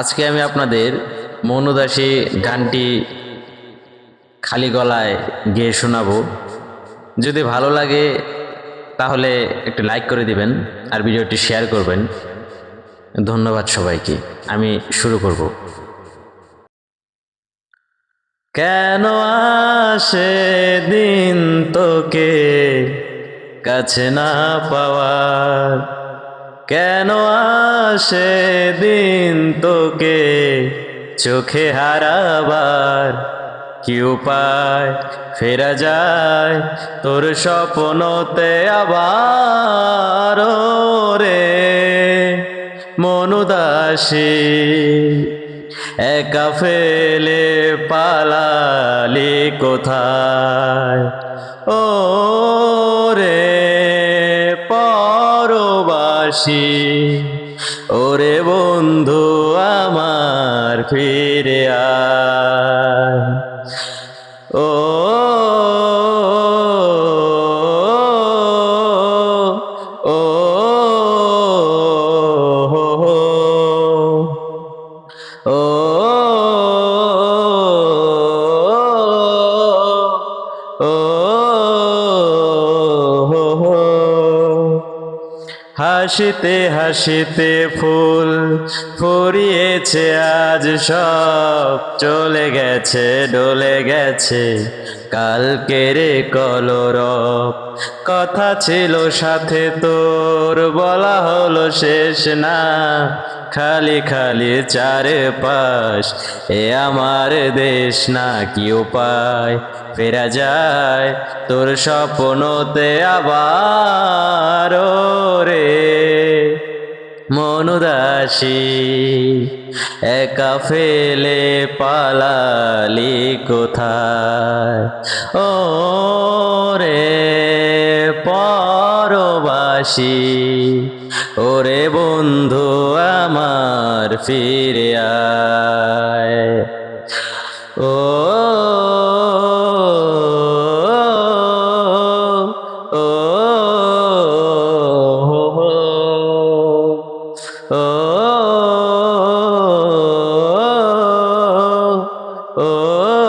আজকে আমি আপনাদের মৌনদাসী গানটি খালি গলায় গেয়ে শোনাবো। যদি ভালো লাগে, তাহলে একটু লাইক করে দিবেন আর ভিডিওটি শেয়ার করবেন। ধন্যবাদ সবাইকে, আমি শুরু করব। কেন আসে দিন তোকে কাছে না পাওয়ার? কেন আসে দিন তোকে চোখে হারাবার কি উপায়? ফেরা যায় তোর স্বপ্নতে আবার রে মনুদাসী একা ফেলে পালালি কোথায়? ও রে পরবাসী, ওরে বন্ধু ফিরে আয়। ও হাসিতে হাসিতে ফুল ফুরিয়েছে, আজ সব চলে গেছে, ডলে গেছে। কালকের কলরব, কথা ছিল সাথে তোর, বলা হলো শেষ না। খালি খালি চারে পাশ এ আমার দেশ না কি উপায়? ফেরা যায় তোর স্বপ্নতে আবার রে মনুদাসী একা ফেলে পালালি কোথায়? ও রে পরবাসী ওরে বন্ধু আমার ফিরে ও Oh